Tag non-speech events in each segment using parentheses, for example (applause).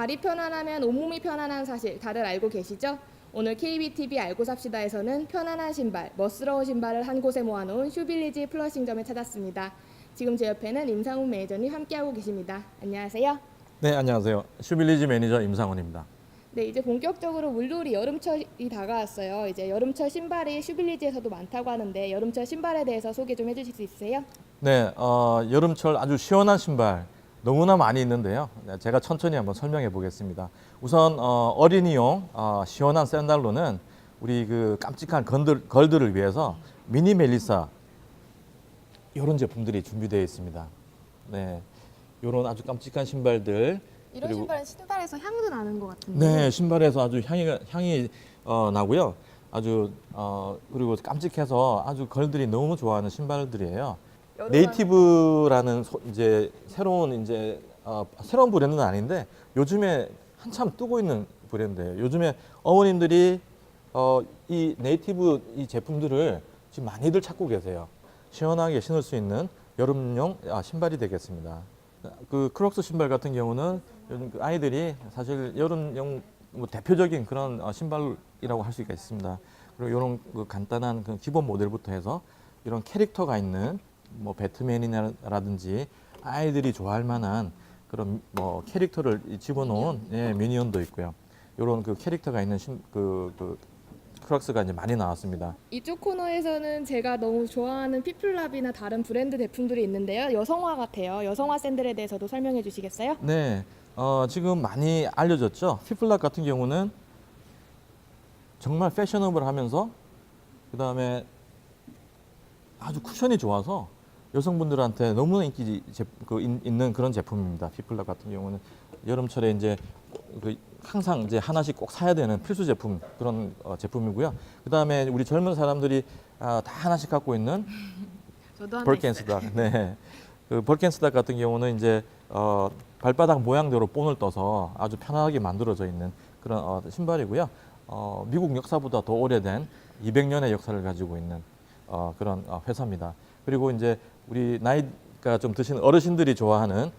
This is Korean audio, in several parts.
발이 편안하면 온몸이 편안한 사실 다들 알고 계시죠? 오늘 KBTV 알고 삽시다에서는 편안한 신발, 멋스러운 신발을 한 곳에 모아놓은 슈빌리지 플러싱점에 찾았습니다. 지금 제 옆에는 임상훈 매니저님 함께하고 계십니다. 안녕하세요. 네, 안녕하세요. 슈빌리지 매니저 임상훈입니다. 네, 이제 본격적으로 물놀이 여름철이 다가왔어요. 이제 여름철 신발이 슈빌리지에서도 많다고 하는데 여름철 신발에 대해서 소개 좀 해주실 수 있으세요? 네, 어, 여름철 아주 시원한 신발 너무나 많이 있는데요. 네, 제가 천천히 한번 설명해 보겠습니다. 우선 어, 어린이용 어, 시원한 샌들로는 우리 그 깜찍한 건들, 걸들을 위해서 미니 멜리사 이런 제품들이 준비되어 있습니다. 네, 이런 아주 깜찍한 신발들 이런 신발은 신발에서 향도 나는 것 같은데. 네, 신발에서 아주 향이 향이 어, 나고요. 아주 어, 그리고 깜찍해서 아주 걸들이 너무 좋아하는 신발들이에요. 네이티브라는 소- 이제 새로운 이제 어, 새로운 브랜드는 아닌데 요즘에 한참 뜨고 있는 브랜드예요. 요즘에 어머님들이 어, 이 네이티브 이 제품들을 지금 많이들 찾고 계세요. 시원하게 신을 수 있는 여름용 아, 신발이 되겠습니다. 그 크록스 신발 같은 경우는 요즘 그 아이들이 사실 여름용 뭐 대표적인 그런 어, 신발이라고 할 수가 있습니다. 그리고 이런 그 간단한 그 기본 모델부터 해서 이런 캐릭터가 있는 뭐 배트맨이라든지 아이들이 좋아할 만한 그런 뭐 캐릭터를 집어넣은 예, 미니언도 있고요. 이런 그 캐릭터가 있는 신, 그, 그 크록스가 이제 많이 나왔습니다. 이쪽 코너에서는 제가 너무 좋아하는 피플랍이나 다른 브랜드 제품들이 있는데요. 여성화 같아요. 여성화 샌들에 대해서도 설명해 주시겠어요? 네, 어, 지금 많이 알려졌죠. 피플락 같은 경우는 정말 패셔너블 하면서 그 다음에 아주 쿠션이 좋아서 여성분들한테 너무나 인기 제, 그 인- 있는 그런 제품입니다. 피플락 같은 경우는 여름철에 이제 그 항상 이제 하나씩 꼭 사야 되는 필수 제품 그런 어, 제품이고요. 그 다음에 우리 젊은 사람들이 아, 다 하나씩 갖고 있는. (laughs) 벌켄스닥. 네. 그 벌켄스닥 같은 경우는 이제 어, 발바닥 모양대로 본을 떠서 아주 편하게 만들어져 있는 그런 어, 신발이고요. 어, 미국 역사보다 더 오래된 200년의 역사를 가지고 있는 어, 그런 어, 회사입니다. 그리고 이제 우리 나이가 좀 드시는 어르신들이 좋아하는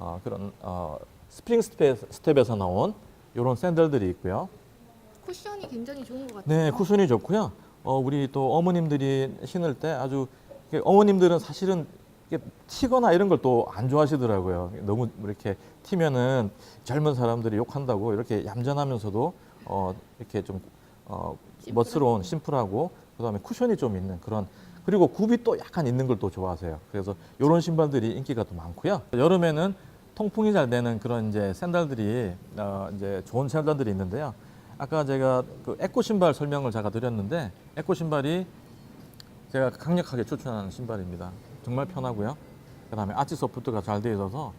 어, 그런 어, 스프링 스텝, 스텝 에서 나온 이런 샌들들이 있고요. 쿠션이 굉장히 좋은 것 같아요. 네, 쿠션이 좋고요. 어, 우리 또 어머님들이 신을 때 아주 어머님들은 사실은 튀거나 이런 걸 또 안 좋아하시더라고요. 너무 이렇게 튀면은 젊은 사람들이 욕한다고 이렇게 얌전하면서도 어, 이렇게 좀 어, 멋스러운 심플하고 그다음에 쿠션이 좀 있는 그런 그리고 굽이 또 약간 있는 걸 또 좋아하세요. 그래서 이런 신발들이 인기가 또 많고요. 여름에는 통풍이 잘 되는 그런 이제 샌들들이 어, 이제 좋은 샌들들이 있는데요. 아까 제가 그 에코 신발 설명을 제가 드렸는데 에코 신발이 제가 강력하게 추천하는 신발입니다. 정말 편하고요. 그다음에 아치 소프트가 잘 되어 있어서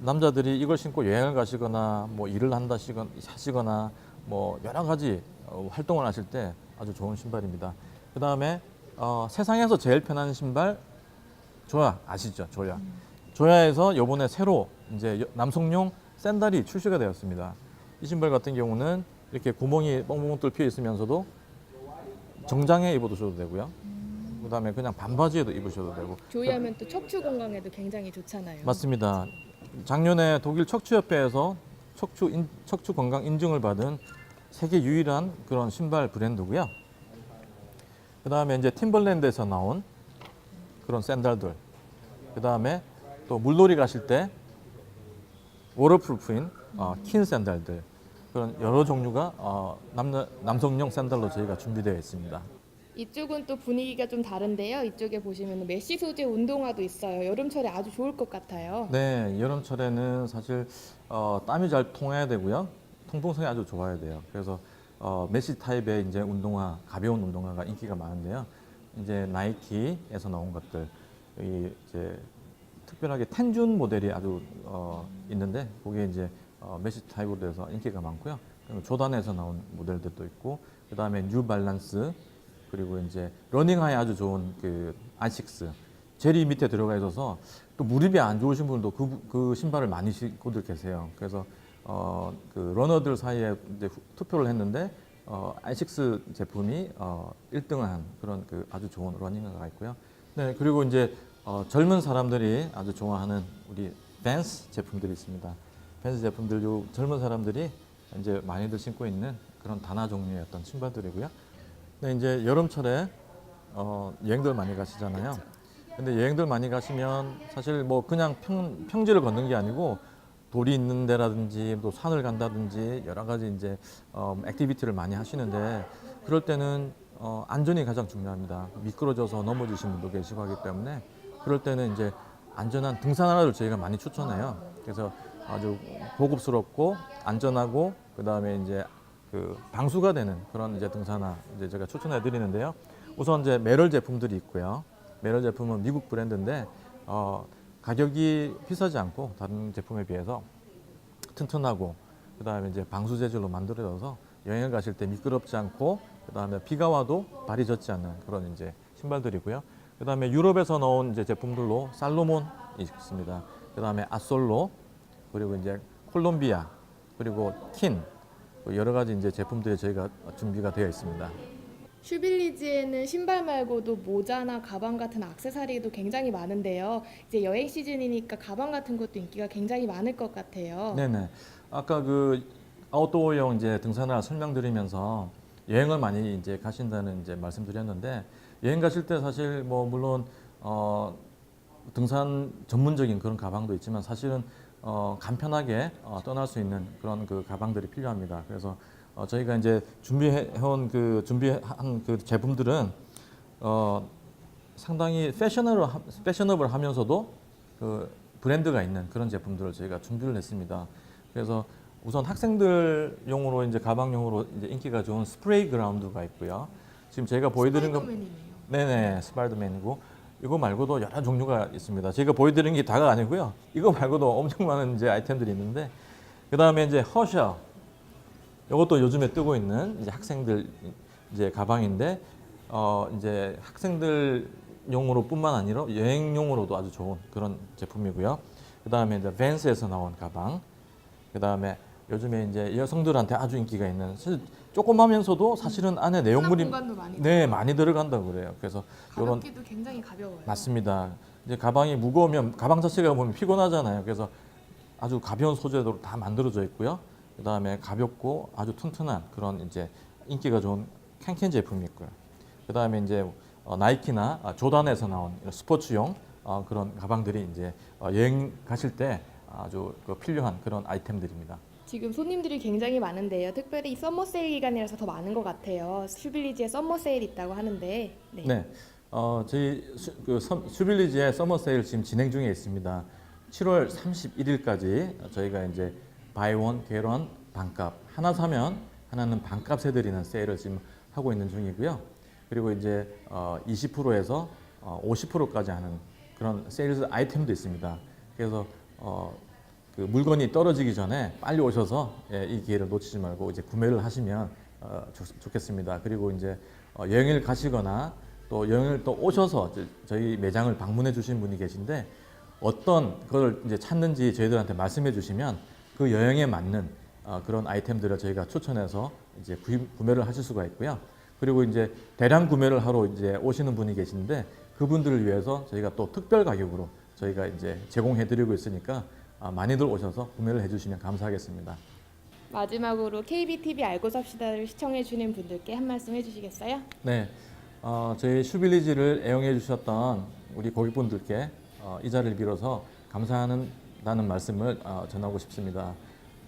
남자들이 이걸 신고 여행을 가시거나 뭐 일을 한다 시건- 하시거나 뭐 여러 가지 어, 활동을 하실 때 아주 좋은 신발입니다. 그다음에 어, 세상에서 제일 편한 신발 조야 아시죠? 조야. 조야에서 요번에 새로 이제 여- 남성용 샌들이 출시가 되었습니다. 이 신발 같은 경우는 이렇게 구멍이 뻥뻥 뚫혀 있으면서도 정장에 입어도 되고요. 그다음에 그냥 반바지에도 입으셔도 되고 조이하면 또 척추 건강에도 굉장히 좋잖아요. 맞습니다. 작년에 독일 척추협회에서 척추 인, 척추 건강 인증을 받은 세계 유일한 그런 신발 브랜드고요. 그 다음에 이제 팀벌랜드에서 나온 그런 샌들들. 그 다음에 또 물놀이 가실 때 워터프루프인 어, 킨 샌들들 그런 여러 종류가 어, 남, 남성용 샌들로 저희가 준비되어 있습니다. 이쪽은 또 분위기가 좀 다른데요. 이쪽에 보시면 메쉬 소재 운동화도 있어요. 여름철에 아주 좋을 것 같아요. 네, 여름철에는 사실 어, 땀이 잘 통해야 되고요. 통풍성이 아주 좋아야 돼요. 그래서 어, 메시 타입의 이제 운동화, 가벼운 운동화가 인기가 많은데요. 이제 나이키에서 나온 것들, 이 이제 특별하게 텐준 모델이 아주 어, 있는데 그게 이제 어, 메시 타입으로 돼서 인기가 많고요. 조단에서 나온 모델들도 있고, 그 다음에 뉴 발란스 그리고 이제 러닝화에 아주 좋은 그 아식스 젤이 밑에 들어가 있어서 또 무릎이 안 좋으신 분도 그, 그 신발을 많이 신고들 계세요. 그래서 어, 그 러너들 사이에 이제 후- 투표를 했는데 어, 아식스 제품이 어, 1등한 그런 그 아주 좋은 러닝화가 있고요. 네, 그리고 이제 어, 젊은 사람들이 아주 좋아하는 우리 밴스 제품들이 있습니다. 벤츠 제품들도 젊은 사람들이 이제 많이들 신고 있는 그런 단화 종류의 어떤 신발들이고요. 근데 이제 여름철에 어, 여행들 많이 가시잖아요. 근데 여행들 많이 가시면 사실 뭐 그냥 평, 평지를 걷는 게 아니고 돌이 있는 데라든지 또 산을 간다든지 여러 가지 이제 어, 액티비티를 많이 하시는데 그럴 때는 어, 안전이 가장 중요합니다. 미끄러져서 넘어지신 분도 계시고 하기 때문에 그럴 때는 이제 안전한 등산 하나를 저희가 많이 추천해요. 그래서 아주 고급스럽고 안전하고 그 다음에 이제 그 방수가 되는 그런 이제 등산화 이제 제가 추천해 드리는데요. 우선 이제 메럴 제품들이 있고요. 메럴 제품은 미국 브랜드인데 어, 가격이 비싸지 않고 다른 제품에 비해서 튼튼하고 그 다음에 이제 방수 재질로 만들어져서 여행을 가실 때 미끄럽지 않고 그 다음에 비가 와도 발이 젖지 않는 그런 이제 신발들이고요. 그 다음에 유럽에서 나온 이제 제품들로 살로몬이 있습니다. 그 다음에 아솔로 그리고 이제 콜롬비아 그리고 킨 여러 가지 이제 제품들이 저희가 준비가 되어 있습니다. 슈빌리지에는 신발 말고도 모자나 가방 같은 액세서리도 굉장히 많은데요. 이제 여행 시즌이니까 가방 같은 것도 인기가 굉장히 많을 것 같아요. 네네. 아까 그 아웃도어용 이제 등산화 설명드리면서 여행을 많이 이제 가신다는 이제 말씀드렸는데 여행 가실 때 사실 뭐 물론 어 등산 전문적인 그런 가방도 있지만 사실은 어 간편하게 어 떠날 수 있는 그런 그 가방들이 필요합니다. 그래서 어 저희가 이제 준비해온 그 준비한 그 제품들은 어 상당히 패셔너블 패셔너블 하면서도 그 브랜드가 있는 그런 제품들을 저희가 준비를 했습니다. 그래서 우선 학생들용으로 이제 가방용으로 이제 인기가 좋은 스프레이 그라운드가 있고요. 지금 제가 보여드린 건 스파이더맨이네요. 네네 스파이더맨이고 이거 말고도 여러 종류가 있습니다. 제가 보여드린 게 다가 아니고요. 이거 말고도 엄청 많은 이제 아이템들이 있는데 그 다음에 이제 허셔 이것도 요즘에 뜨고 있는 이제 학생들 이제 가방인데 어 이제 학생들 용으로뿐만 아니라 여행용으로도 아주 좋은 그런 제품이고요. 그 다음에 이제 벤스에서 나온 가방. 그 다음에 요즘에 이제 여성들한테 아주 인기가 있는 사실 조그마면서도 사실은 안에 내용물이 많이 네 많이 들어간다고 그래요. 그래서 이런 가볍기도 굉장히 가벼워요. 맞습니다. 이제 가방이 무거우면 가방 자체가 보면 피곤하잖아요. 그래서 아주 가벼운 소재로 다 만들어져 있고요. 그 다음에 가볍고 아주 튼튼한 그런 이제 인기가 좋은 캔캔 제품이 있고요. 그 다음에 이제 어, 나이키나 아, 조단에서 나온 스포츠용 어, 그런 가방들이 이제 어, 여행 가실 때 아주 그 필요한 그런 아이템들입니다. 지금 손님들이 굉장히 많은데요. 특별히 서머 세일 기간이라서 더 많은 것 같아요. 슈빌리지에 서머 세일 있다고 하는데 네. 네. 어, 저희 수, 그 섬- 슈빌리지의 서머 세일 지금 진행 중에 있습니다. 7월 31일까지 저희가 이제 바이 원 게런 반값 하나 사면 하나는 반값 해드리는 세일을 지금 하고 있는 중이고요. 그리고 이제 어, 20%에서 어, 50%까지 하는 그런 세일즈 아이템도 있습니다. 그래서 어, 그 물건이 떨어지기 전에 빨리 오셔서 예, 이 기회를 놓치지 말고 이제 구매를 하시면 어, 좋, 좋겠습니다. 그리고 이제 어, 여행을 가시거나 또 여행을 또 오셔서 저희 매장을 방문해 주신 분이 계신데 어떤 걸 이제 찾는지 저희들한테 말씀해 주시면 그 여행에 맞는 어, 그런 아이템들을 저희가 추천해서 이제 구매를 하실 수가 있고요. 그리고 이제 대량 구매를 하러 이제 오시는 분이 계신데 그분들을 위해서 저희가 또 특별 가격으로 저희가 이제 제공해 드리고 있으니까 아, 많이들 오셔서 구매를 해 주시면 감사하겠습니다. 마지막으로 KBTV 알고 삽시다를 시청해 주는 분들께 한 말씀 해 주시겠어요? 네, 어, 저희 슈빌리지를 애용해 주셨던 우리 고객분들께 어, 이 자리를 빌어서 감사하 다는 말씀을 어, 전하고 싶습니다.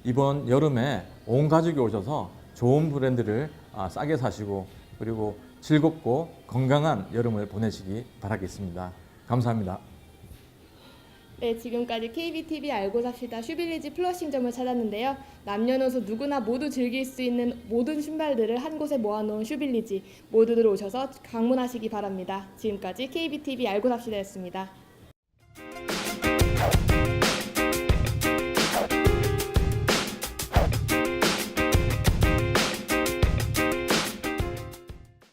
이번 여름에 온 가족이 오셔서 좋은 브랜드를 아, 싸게 사시고 그리고 즐겁고 건강한 여름을 보내시기 바라겠습니다. 감사합니다. 네, 지금까지 KBTV 알고 삽시다 슈빌리지 플러싱점을 찾았는데요. 남녀노소 누구나 모두 즐길 수 있는 모든 신발들을 한 곳에 모아놓은 슈빌리지 모두들 오셔서 방문하시기 바랍니다. 지금까지 KBTV 알고 삽시다였습니다.